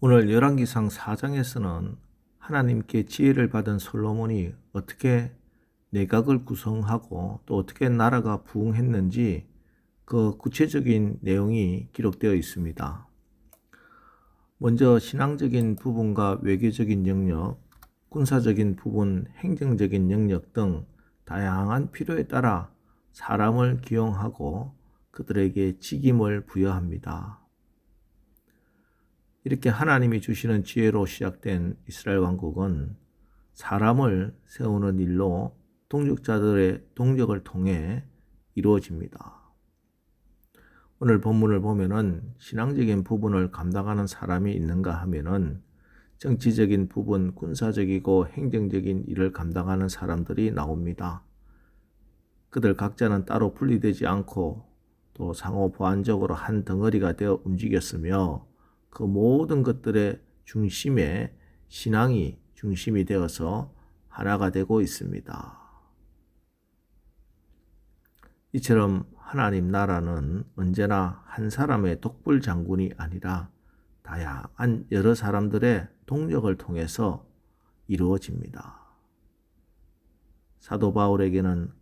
오늘 열왕기상 4장에서는 하나님께 지혜를 받은 솔로몬이 어떻게 내각을 구성하고 또 어떻게 나라가 부흥했는지 그 구체적인 내용이 기록되어 있습니다. 먼저 신앙적인 부분과 외교적인 영역, 군사적인 부분, 행정적인 영역 등 다양한 필요에 따라 사람을 기용하고 그들에게 직임을 부여합니다. 이렇게 하나님이 주시는 지혜로 시작된 이스라엘 왕국은 사람을 세우는 일로 동력자들의 동력을 통해 이루어집니다. 오늘 본문을 보면은 신앙적인 부분을 감당하는 사람이 있는가 하면은 정치적인 부분, 군사적이고 행정적인 일을 감당하는 사람들이 나옵니다. 그들 각자는 따로 분리되지 않고 또 상호 보완적으로 한 덩어리가 되어 움직였으며 그 모든 것들의 중심에 신앙이 중심이 되어서 하나가 되고 있습니다. 이처럼 하나님 나라는 언제나 한 사람의 독불 장군이 아니라 다양한 여러 사람들의 동력을 통해서 이루어집니다. 사도 바울에게는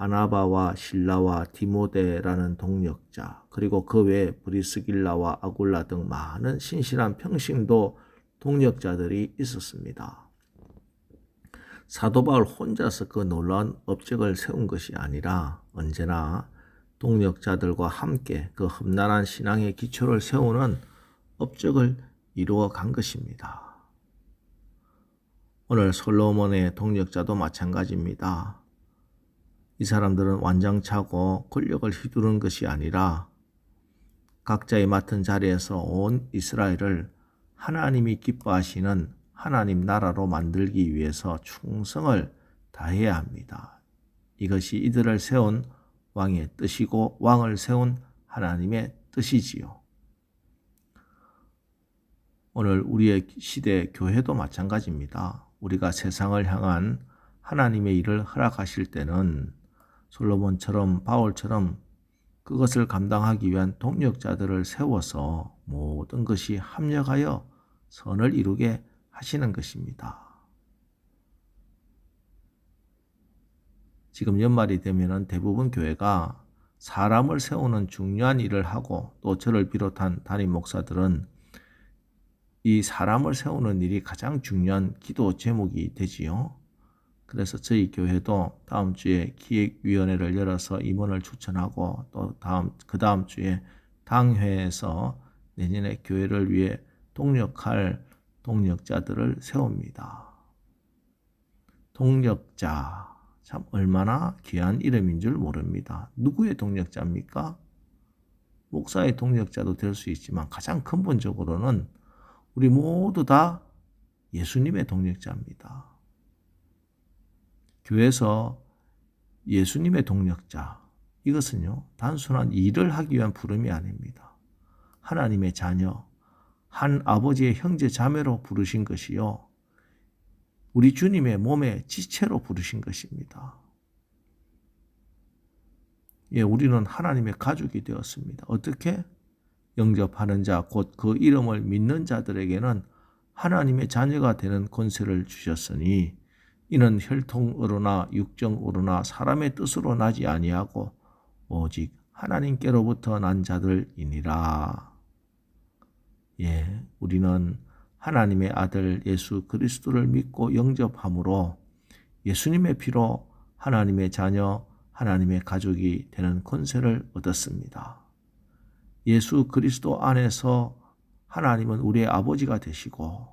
바나바와 신라와 디모데라는 동력자, 그리고 그 외에 브리스길라와 아굴라 등 많은 신실한 평신도 동력자들이 있었습니다. 사도 바울 혼자서 그 놀라운 업적을 세운 것이 아니라 언제나 동력자들과 함께 그 험난한 신앙의 기초를 세우는 업적을 이루어 간 것입니다. 오늘 솔로몬의 동력자도 마찬가지입니다. 이 사람들은 완장차고 권력을 휘두른 것이 아니라 각자의 맡은 자리에서 온 이스라엘을 하나님이 기뻐하시는 하나님 나라로 만들기 위해서 충성을 다해야 합니다. 이것이 이들을 세운 왕의 뜻이고 왕을 세운 하나님의 뜻이지요. 오늘 우리의 시대 교회도 마찬가지입니다. 우리가 세상을 향한 하나님의 일을 허락하실 때는 솔로몬처럼 바울처럼 그것을 감당하기 위한 동력자들을 세워서 모든 것이 합력하여 선을 이루게 하시는 것입니다. 지금 연말이 되면 대부분 교회가 사람을 세우는 중요한 일을 하고 또 저를 비롯한 담임 목사들은 이 사람을 세우는 일이 가장 중요한 기도 제목이 되지요. 그래서 저희 교회도 다음 주에 기획위원회를 열어서 임원을 추천하고 또 다음 그 다음 주에 당회에서 내년에 교회를 위해 동력할 동력자들을 세웁니다. 동력자 참 얼마나 귀한 이름인 줄 모릅니다. 누구의 동력자입니까? 목사의 동력자도 될 수 있지만 가장 근본적으로는 우리 모두 다 예수님의 동력자입니다. 교회에서 예수님의 동력자, 이것은요, 단순한 일을 하기 위한 부름이 아닙니다. 하나님의 자녀, 한 아버지의 형제 자매로 부르신 것이요. 우리 주님의 몸의 지체로 부르신 것입니다. 예, 우리는 하나님의 가족이 되었습니다. 어떻게? 영접하는 자, 곧 그 이름을 믿는 자들에게는 하나님의 자녀가 되는 권세를 주셨으니 이는 혈통으로나 육정으로나 사람의 뜻으로 나지 아니하고 오직 하나님께로부터 난 자들이니라. 예, 우리는 하나님의 아들 예수 그리스도를 믿고 영접함으로 예수님의 피로 하나님의 자녀, 하나님의 가족이 되는 권세를 얻었습니다. 예수 그리스도 안에서 하나님은 우리의 아버지가 되시고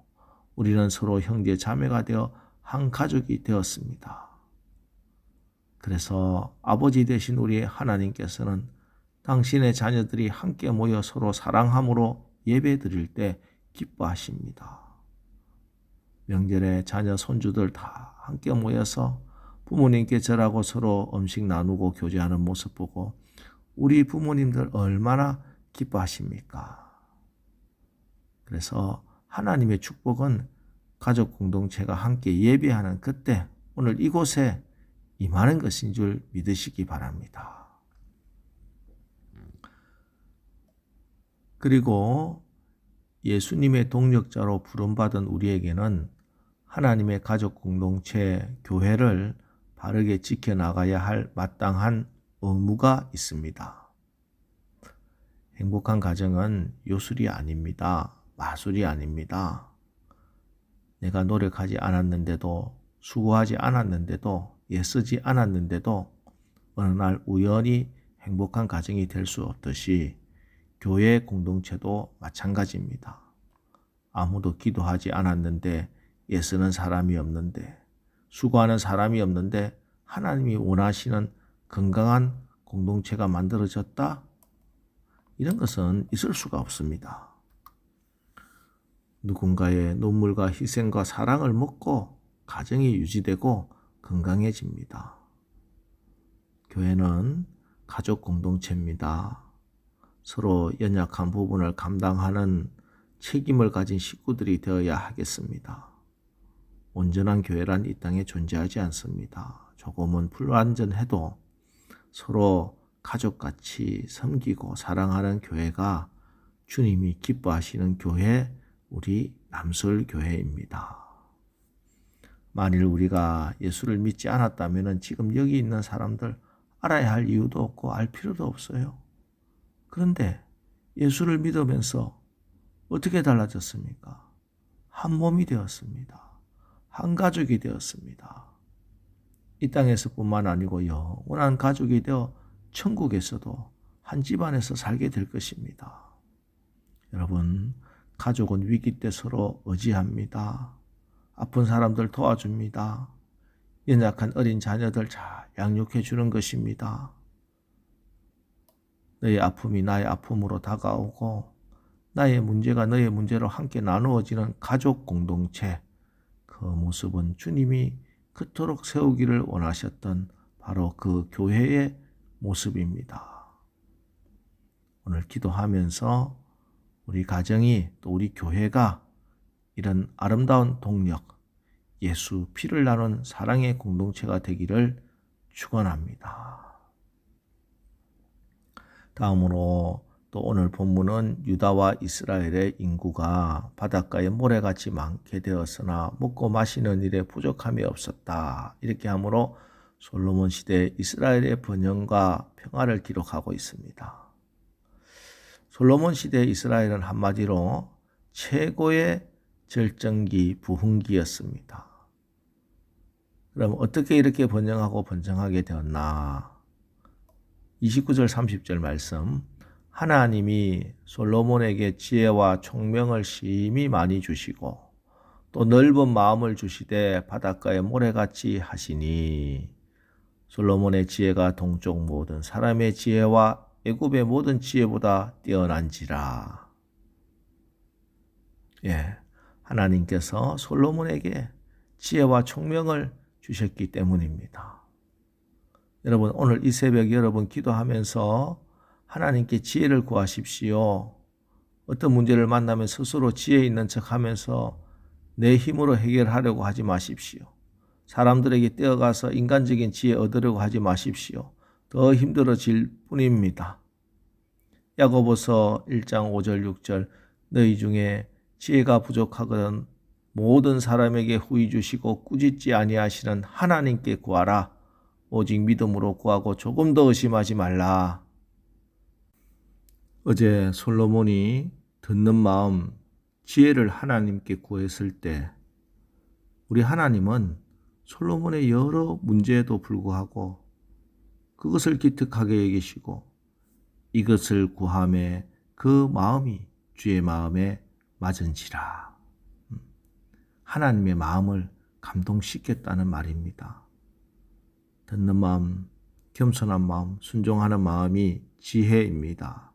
우리는 서로 형제 자매가 되어 한 가족이 되었습니다. 그래서 아버지 되신 우리 하나님께서는 당신의 자녀들이 함께 모여 서로 사랑함으로 예배 드릴 때 기뻐하십니다. 명절에 자녀 손주들 다 함께 모여서 부모님께 절하고 서로 음식 나누고 교제하는 모습 보고 우리 부모님들 얼마나 기뻐하십니까? 그래서 하나님의 축복은 가족 공동체가 함께 예배하는 그때 오늘 이곳에 임하는 것인 줄 믿으시기 바랍니다. 그리고 예수님의 동력자로 부름받은 우리에게는 하나님의 가족 공동체 교회를 바르게 지켜나가야 할 마땅한 의무가 있습니다. 행복한 가정은 요술이 아닙니다. 마술이 아닙니다. 내가 노력하지 않았는데도 수고하지 않았는데도 애쓰지 않았는데도 어느 날 우연히 행복한 가정이 될 수 없듯이 교회 공동체도 마찬가지입니다. 아무도 기도하지 않았는데 애쓰는 사람이 없는데 수고하는 사람이 없는데 하나님이 원하시는 건강한 공동체가 만들어졌다? 이런 것은 있을 수가 없습니다. 누군가의 눈물과 희생과 사랑을 먹고 가정이 유지되고 건강해집니다. 교회는 가족 공동체입니다. 서로 연약한 부분을 감당하는 책임을 가진 식구들이 되어야 하겠습니다. 온전한 교회란 이 땅에 존재하지 않습니다. 조금은 불완전해도 서로 가족같이 섬기고 사랑하는 교회가 주님이 기뻐하시는 교회, 우리 남설교회입니다. 만일 우리가 예수를 믿지 않았다면 지금 여기 있는 사람들 알아야 할 이유도 없고 알 필요도 없어요. 그런데 예수를 믿으면서 어떻게 달라졌습니까? 한 몸이 되었습니다. 한 가족이 되었습니다. 이 땅에서뿐만 아니고 영원한 가족이 되어 천국에서도 한 집안에서 살게 될 것입니다. 여러분, 가족은 위기 때 서로 의지합니다. 아픈 사람들 도와줍니다. 연약한 어린 자녀들 잘 양육해 주는 것입니다. 너의 아픔이 나의 아픔으로 다가오고 나의 문제가 너의 문제로 함께 나누어지는 가족 공동체 그 모습은 주님이 그토록 세우기를 원하셨던 바로 그 교회의 모습입니다. 오늘 기도하면서 우리 가정이 또 우리 교회가 이런 아름다운 동력, 예수 피를 나눈 사랑의 공동체가 되기를 축원합니다. 다음으로 또 오늘 본문은 유다와 이스라엘의 인구가 바닷가에 모래같이 많게 되었으나 먹고 마시는 일에 부족함이 없었다. 이렇게 하므로 솔로몬 시대 이스라엘의 번영과 평화를 기록하고 있습니다. 솔로몬 시대 이스라엘은 한마디로 최고의 절정기 부흥기였습니다. 그럼 어떻게 이렇게 번영하고 번성하게 되었나? 29절 30절 말씀. 하나님이 솔로몬에게 지혜와 총명을 심히 많이 주시고 또 넓은 마음을 주시되 바닷가에 모래같이 하시니 솔로몬의 지혜가 동쪽 모든 사람의 지혜와 애굽의 모든 지혜보다 뛰어난지라. 예. 하나님께서 솔로몬에게 지혜와 총명을 주셨기 때문입니다. 여러분, 오늘 이 새벽 여러분 기도하면서 하나님께 지혜를 구하십시오. 어떤 문제를 만나면 스스로 지혜 있는 척 하면서 내 힘으로 해결하려고 하지 마십시오. 사람들에게 떼어가서 인간적인 지혜 얻으려고 하지 마십시오. 더 힘들어질 뿐입니다. 야고보서 1장 5절 6절 너희 중에 지혜가 부족하거든 모든 사람에게 후히 주시고 꾸짖지 아니하시는 하나님께 구하라. 오직 믿음으로 구하고 조금 더 의심하지 말라. 어제 솔로몬이 듣는 마음, 지혜를 하나님께 구했을 때 우리 하나님은 솔로몬의 여러 문제에도 불구하고 그것을 기특하게 여기시고 이것을 구함에 그 마음이 주의 마음에 맞은지라. 하나님의 마음을 감동시켰다는 말입니다. 듣는 마음, 겸손한 마음, 순종하는 마음이 지혜입니다.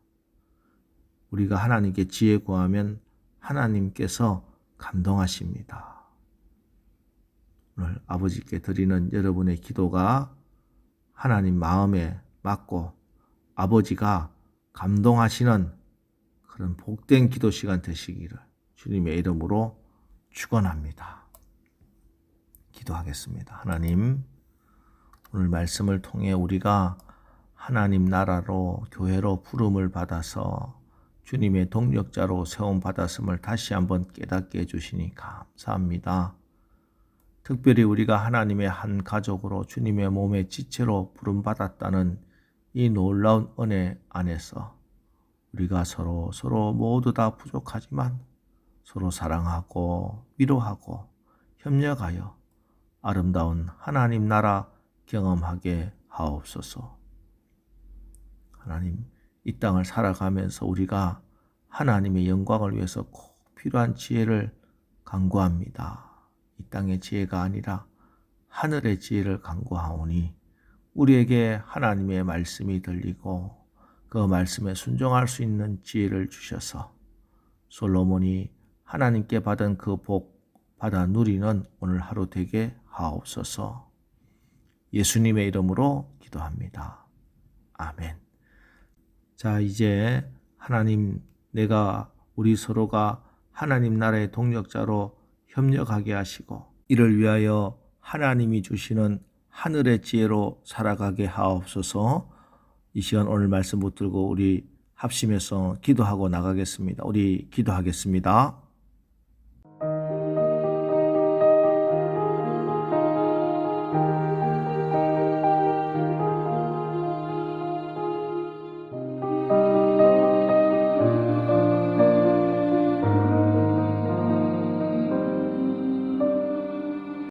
우리가 하나님께 지혜 구하면 하나님께서 감동하십니다. 오늘 아버지께 드리는 여러분의 기도가 하나님 마음에 맞고 아버지가 감동하시는 그런 복된 기도 시간 되시기를 주님의 이름으로 축원합니다. 기도하겠습니다. 하나님 오늘 말씀을 통해 우리가 하나님 나라로 교회로 부름을 받아서 주님의 동력자로 세움 받았음을 다시 한번 깨닫게 해 주시니 감사합니다. 특별히 우리가 하나님의 한 가족으로 주님의 몸의 지체로 부름받았다는 이 놀라운 은혜 안에서 우리가 서로 서로 모두 다 부족하지만 서로 사랑하고 위로하고 협력하여 아름다운 하나님 나라 경험하게 하옵소서. 하나님, 이 땅을 살아가면서 우리가 하나님의 영광을 위해서 꼭 필요한 지혜를 간구합니다. 이 땅의 지혜가 아니라 하늘의 지혜를 간구하오니 우리에게 하나님의 말씀이 들리고 그 말씀에 순종할 수 있는 지혜를 주셔서 솔로몬이 하나님께 받은 그 복 받아 누리는 오늘 하루 되게 하옵소서. 예수님의 이름으로 기도합니다. 아멘. 자, 이제 하나님 내가 우리 서로가 하나님 나라의 동력자로 협력하게 하시고 이를 위하여 하나님이 주시는 하늘의 지혜로 살아가게 하옵소서. 이 시간 오늘 말씀 붙들고 우리 합심해서 기도하고 나가겠습니다. 우리 기도하겠습니다.